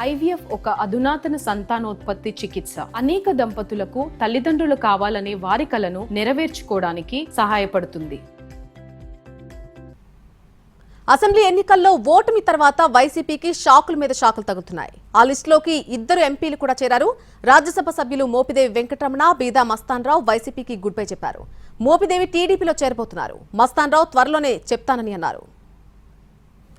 IVF ఒక అధునాతన సంతానోత్పత్తి చికిత్స. అనేక దంపతులకు తల్లిదండ్రులు కావాలనే వారి కలను నెరవేర్చుకోవడానికి సహాయపడుతుంది. అసెంబ్లీ ఎన్నికల్లో ఓటమి తర్వాత వైసీపీకి షాకుల మీద షాకులు తగులుతున్నాయి. ఆ లిస్టులోకి ఇద్దరు ఎంపీలు కూడా చేరారు. రాజ్యసభ సభ్యులు మోపిదేవి వెంకటరమణ బీదా మస్తాన్రావు వైసీపీకి గుడ్ బై చెప్పారు. మోపిదేవి టీడీపీలో చేరబోతున్నారు. మస్తాన్రావు త్వరలోనే చెప్తానని అన్నారు.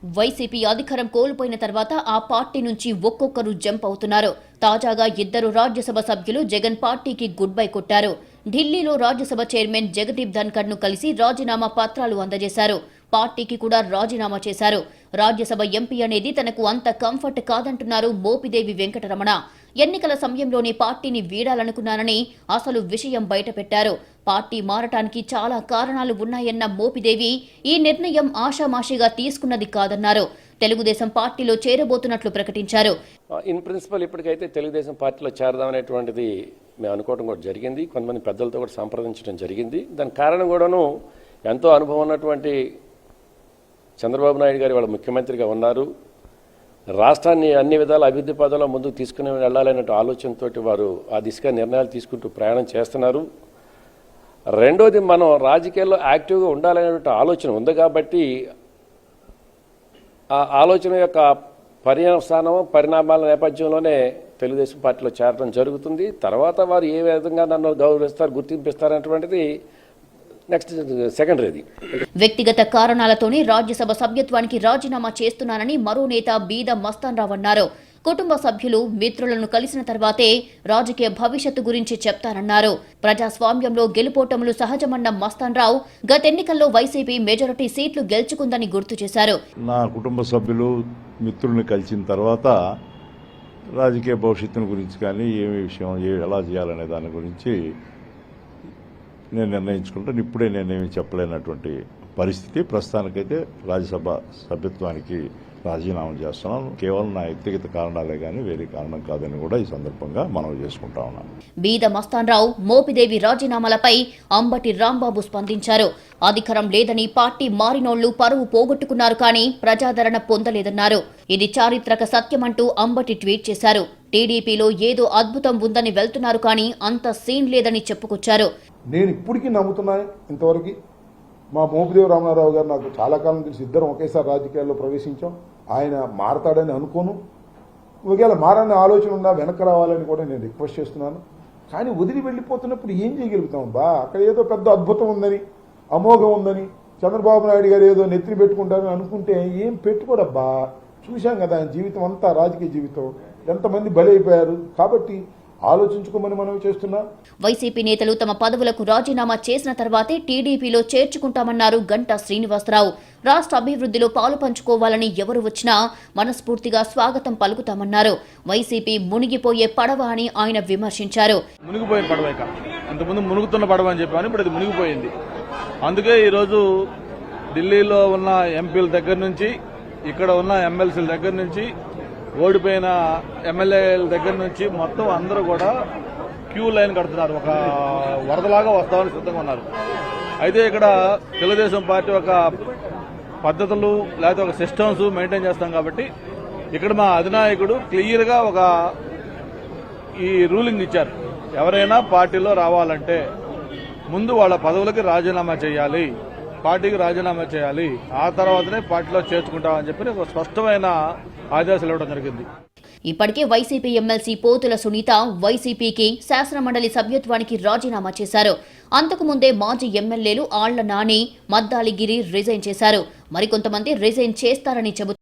వైసీపీ అధికారం కోల్పోయిన తర్వాత ఆ పార్టీ నుంచి ఒక్కొక్కరు జంప్ అవుతున్నారు. తాజాగా ఇద్దరు రాజ్యసభ సభ్యులు జగన్ పార్టీకి గుడ్ బై కొట్టారు. ఢిల్లీలో రాజ్యసభ చైర్మన్ జగదీప్ ధన్కర్ను కలిసి రాజీనామా పత్రాలు అందజేశారు. పార్టీకి కూడా రాజీనామా చేశారు. రాజ్యసభ ఎంపీ అనేది తనకు అంత కంఫర్ట్ కాదంటున్నారు మోపిదేవి వెంకటరమణ. ఎన్నికల సమయంలోనే పార్టీని వీడాలనుకున్నానని అసలు విషయం బయటపెట్టారు. పార్టీ మారటానికి చాలా కారణాలు ఉన్నాయన్న మోపిదేవి ఈ నిర్ణయం ఆషామాషిగా తీసుకున్నది కాదన్నారు. తెలుగుదేశం పార్టీలో చేరబోతున్నట్లు ప్రకటించారు. ఇన్ ప్రిన్సిపల్ ఇప్పటికైతే తెలుగుదేశం పార్టీలో చేరదామనేటువంటిది మేము అనుకోవడం కూడా జరిగింది. కొంతమంది పెద్దలతో కూడా సంప్రదించడం జరిగింది. దాని కారణం కూడాను ఎంతో అనుభవం ఉన్నటువంటి చంద్రబాబు నాయుడు గారు వాళ్ళ ముఖ్యమంత్రిగా ఉన్నారు. రాష్ట్రాన్ని అన్ని విధాల అభివృద్ధి పదంలో ముందుకు తీసుకుని వెళ్ళాలనే ఆలోచనతోటి వారు ఆ దిశగా నిర్ణయాలు తీసుకుంటూ ప్రయాణం చేస్తున్నారు. రెండోది మనం రాజకీయాల్లో యాక్టివ్గా ఉండాలనేటువంటి ఆలోచన ఉంది కాబట్టి ఆ ఆలోచన యొక్క పర్యవసానం పరిణామాల నేపథ్యంలోనే తెలుగుదేశం పార్టీలో చేరడం జరుగుతుంది. తర్వాత వారు ఏ విధంగా నన్ను గౌరవిస్తారు గుర్తింపిస్తారనేటువంటిది నెక్స్ట్ సెకండరీది వ్యక్తిగత కారణాలతోనే రాజ్యసభ సభ్యత్వానికి రాజీనామా చేస్తున్నానని మరో నేత బీద మస్తాన్ రావు అన్నారు. కుటుంబ సభ్యులు మిత్రులను కలిసిన తర్వాతే రాజకీయ భవిష్యత్తు గురించి చెప్తారన్నారు ప్రజాస్వామ్యంలో గెలుపోటములు సహజమన్న మస్తాన్ రావు గత ఎన్నికల్లో వైసీపీ మెజారిటీ సీట్లు గెలుచుకుందని గుర్తు చేశారు. నా కుటుంబ సభ్యులు మిత్రుల్ని కలిసిన తర్వాత రాజకీయ భవిష్యత్తుని గురించి కానీ ఏమి విషయం ఎలా చేయాలనే దాని గురించి నేను నిర్ణయించుకుంటాను. ఇప్పుడే నేనేమి చెప్పలేనటువంటి పరిస్థితి. ప్రస్తుతానికైతే రాజ్యసభ సభ్యత్వానికి రాజీనామా చేస్తున్నాను. కేవలం నా వ్యక్తిగత కారణాలే కానీ వేరే కారణం కాదని కూడా ఈ సందర్భంగా మనం చేసుకుంటా ఉన్నాను. బీద మస్తాన్ రావు మోపిదేవి రాజీనామాలపై అంబటి రాంబాబు స్పందించారు. అధికారం లేదని పార్టీ మారినోళ్ళు పరువు పోగొట్టుకున్నారు కానీ ప్రజాదరణ పొందలేదన్నారు. ఇది చారిత్రక సత్యమంటూ అంబటి ట్వీట్ చేశారు. టీడీపీలో ఏదో అద్భుతం ఉందని వెళ్తున్నారు కానీ అంత సీన్ లేదని చెప్పుకొచ్చారు. నేను ఇప్పటికీ నమ్ముతున్నాను ఇంతవరకు. మా మోపిదేవి రామారావు గారు నాకు చాలా కాలం తెలిసి ఇద్దరం ఒకేసారి రాజకీయాల్లో ప్రవేశించాం. ఆయన మారతాడని అనుకోను. ఒకవేళ మారని ఆలోచన ఉందా వెనక్కి రావాలని కూడా నేను రిక్వెస్ట్ చేస్తున్నాను. కానీ వదిలి వెళ్ళిపోతున్నప్పుడు ఏం చేయగలుగుతాం బా అక్కడ ఏదో పెద్ద అద్భుతం ఉందని అమోఘం ఉందని చంద్రబాబు నాయుడు గారు ఏదో నెత్తిని పెట్టుకుంటారని అనుకుంటే ఏం పెట్టుకోడబ్బా? చూశాం కదా ఆయన జీవితం అంతా రాజకీయ జీవితం. ఎంతమంది బలైపోయారు. కాబట్టి ఆలోచించుకోమని మనం చేస్తున్నాం? వైసీపీ నేతలు తమ పదవులకు రాజీనామా చేసిన తర్వాతే టీడీపీలో చేర్చుకుంటామన్నారు గంటా శ్రీనివాసరావు. రాష్ట్ర అభివృద్ధిలో పాలు పంచుకోవాలని ఎవరు వచ్చినా మనస్ఫూర్తిగా స్వాగతం పలుకుతామన్నారు. వైసీపీ మునిగిపోయే పడవ అని ఆయన విమర్శించారు. మునిగిపోయిన పడవ ఇక. అంతకుముందు మునుగుతున్న పడవ అని చెప్పాను ఇప్పుడు అది మునిగిపోయింది. అందుకే ఈరోజు ఢిల్లీలో ఉన్న ఎంపీల దగ్గర నుంచి ఇక్కడ ఉన్న ఎమ్మెల్సీల దగ్గర నుంచి ఓడిపోయిన ఎమ్మెల్యేల దగ్గర నుంచి మొత్తం అందరూ కూడా క్యూ లైన్ కడుతున్నారు. ఒక వరదలాగా వస్తామని సిద్ధంగా ఉన్నారు. అయితే ఇక్కడ తెలుగుదేశం పార్టీ ఒక పద్ధతులు లేకపోతే ఒక సిస్టమ్స్ మెయింటైన్ చేస్తాం కాబట్టి ఇక్కడ మా అధినాయకుడు క్లియర్గా ఒక ఈ రూలింగ్ ఇచ్చారు. ఎవరైనా పార్టీలో రావాలంటే ముందు వాళ్ళ పదవులకి రాజీనామా చేయాలి. పార్టీకి రాజీనామా చేయాలి ఆ తర్వాతనే పార్టీలో చేర్చుకుంటామని చెప్పి ఒక స్పష్టమైన ఆదేశాలు ఇవ్వడం జరిగింది. ఇప్పటికే వైసీపీ ఎమ్మెల్సీ పోతుల సునీత వైసీపీకి శాసనమండలి సభ్యత్వానికి రాజీనామా చేశారు. అంతకుముందే మాజీ ఎమ్మెల్యేలు ఆళ్ళ నాని మద్దాలిగిరి రిజైన్ చేశారు. మరికొంతమంది రిజైన్ చేస్తారని చెబుతారు